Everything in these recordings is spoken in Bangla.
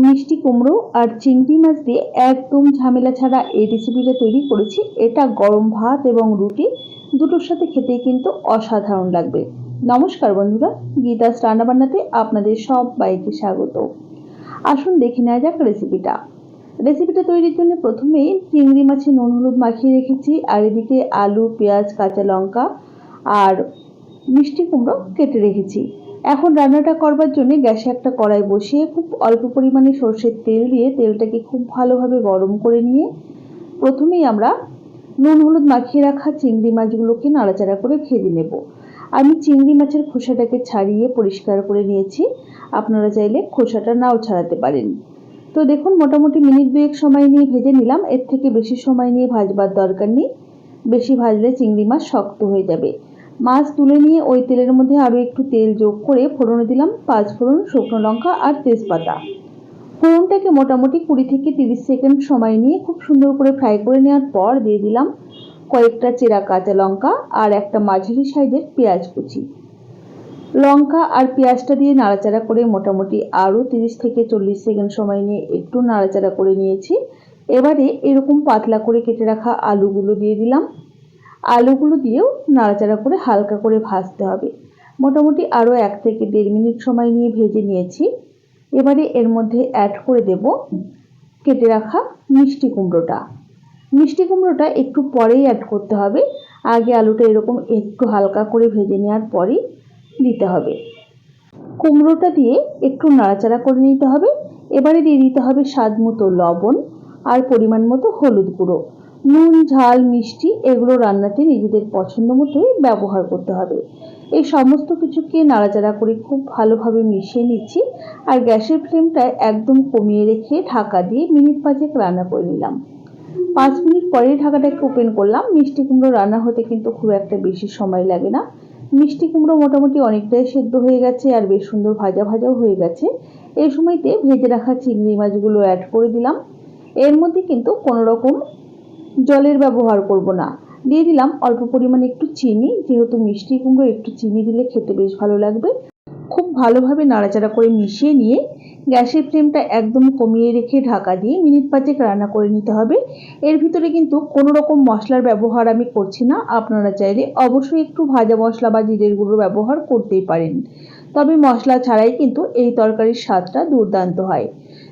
মিষ্টি কুমড়ো আর চিংড়ি মাছ দিয়ে একদম ঝামেলা ছাড়া এই রেসিপিটা তৈরি করেছি। এটা গরম ভাত এবং রুটি, দুটোর সাথে খেতেই কিন্তু অসাধারণ লাগবে। নমস্কার বন্ধুরা, গীতাস রান্নাবান্নাতে আপনাদের সব বাইকে স্বাগত। আসুন দেখে নেওয়া যাক রেসিপিটা রেসিপিটা তৈরির জন্য প্রথমেই চিংড়ি মাছে নুন হলুদ মাখিয়ে রেখেছি, আর এদিকে আলু, পেঁয়াজ, কাঁচা লঙ্কা আর মিষ্টি কুমড়ো কেটে রেখেছি। এখন রান্নাটা করবার জন্য গ্যাসে একটা কড়াই বসিয়ে খুব অল্প পরিমাণে সর্ষের তেল দিয়ে তেলটাকে খুব ভালোভাবে গরম করে নিয়ে প্রথমেই আমরা নুন হলুদ মাখিয়ে রাখা চিংড়ি মাছগুলোকে নাড়াচাড়া করে ভেজে নেব। আমি চিংড়ি মাছের খোসাটাকে ছাড়িয়ে পরিষ্কার করে নিয়েছি। আপনারা চাইলে খোসাটা নাও ছাড়াতে পারেন। তো দেখুন, মোটামুটি মিনিট দুয়েক সময় নিয়ে ভেজে নিলাম। এর থেকে বেশি সময় নিয়ে ভাজবার দরকার নেই। বেশি ভাজলে চিংড়ি মাছ শক্ত হয়ে যাবে। মাছ তুলে নিয়ে ওই তেলের মধ্যে আরও একটু তেল যোগ করে ফোড়নে দিলাম পাঁচ ফোড়ন শুকনো লঙ্কা আর তেজপাতা। ফোড়নটাকে মোটামুটি কুড়ি থেকে তিরিশ সেকেন্ড সময় নিয়ে খুব সুন্দর করে ফ্রাই করে নেওয়ার পর দিয়ে দিলাম কয়েকটা চেরা কাঁচা লঙ্কা আর একটা মাঝারি সাইজের পেঁয়াজ কুচি। লঙ্কা আর পেঁয়াজটা দিয়ে নাড়াচাড়া করে মোটামুটি আরও তিরিশ থেকে চল্লিশ সেকেন্ড সময় নিয়ে একটু নাড়াচাড়া করে নিয়েছি। এবারে এরকম পাতলা করে কেটে রাখা আলুগুলো দিয়ে দিলাম। আলুগুলো দিয়েও নাড়াচাড়া করে হালকা করে ভাজতে হবে। মোটামুটি আরও এক থেকে দেড় মিনিট সময় নিয়ে ভেজে নিয়েছি। এবারে এর মধ্যে অ্যাড করে দেব কেটে রাখা মিষ্টি কুমড়োটা। মিষ্টি কুমড়োটা একটু পরেই অ্যাড করতে হবে। আগে আলুটা এরকম একটু হালকা করে ভেজে নেওয়ার পরেই দিতে হবে। কুমড়োটা দিয়ে একটু নাড়াচাড়া করে নিতে হবে। এবারে দিয়ে দিতে হবে স্বাদ মতো লবণ আর পরিমাণ মতো হলুদ গুঁড়ো। নুন, ঝাল, মিষ্টি এগুলো রান্নাতে নিজেদের পছন্দ মতোই ব্যবহার করতে হবে। এই সমস্ত কিছুকে নাড়াচাড়া করে খুব ভালোভাবে মিশিয়ে নিচ্ছি আর গ্যাসের ফ্লেমটা একদম কমিয়ে রেখে ঢাকা দিয়ে মিনিট পাঁচেক রান্না করে নিলাম। পাঁচ মিনিট পরেই ঢাকাটাকে ওপেন করলাম। মিষ্টি কুমড়ো রান্না হতে কিন্তু খুব একটা বেশি সময় লাগে না। মিষ্টি কুমড়ো মোটামুটি অনেকটাই সেদ্ধ হয়ে গেছে আর বেশ সুন্দর ভাজা ভাজাও হয়ে গেছে। এই সময়তে ভেজে রাখা চিংড়ি মাছগুলো অ্যাড করে দিলাম। এর মধ্যে কিন্তু কোনো রকম জলের ব্যবহার করব না। দিয়ে দিলাম অল্প পরিমাণে একটু চিনি, যেহেতু মিষ্টি কুমড়ো একটু চিনি দিলে খেতে বেশ ভালো লাগবে। খুব ভালোভাবে নাড়াচাড়া করে মিশিয়ে নিয়ে গ্যাসের ফ্লেমটা একদম কমিয়ে রেখে ঢাকা দিয়ে মিনিট পাঁচেক রান্না করে নিতে হবে। এর ভিতরে কিন্তু কোনো রকম মশলার ব্যবহার আমি করছি না। আপনারা চাইলে অবশ্যই একটু ভাজা মশলা বা জিরের গুঁড়ো ব্যবহার করতেই পারেন। তবে মশলা ছাড়াই কিন্তু এই তরকারির স্বাদটা দুর্দান্ত হয়।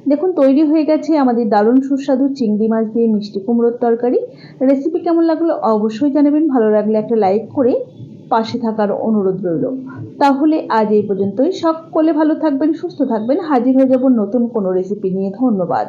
দেখুন, তৈরি হয়ে গেছে আমাদের দারুণ সুস্বাদু চিংড়ি মাছ দিয়ে মিষ্টি কুমড়োর তরকারি। রেসিপি কেমন লাগল অবশ্যই জানাবেন। ভালো লাগলে একটা লাইক করে পাশে থাকার অনুরোধ রইল। তাহলে আজ এই পর্যন্তই। সকলে ভালো থাকবেন, সুস্থ থাকবেন। হাজির হয়ে যাব নতুন কোনো রেসিপি নিয়ে। ধন্যবাদ।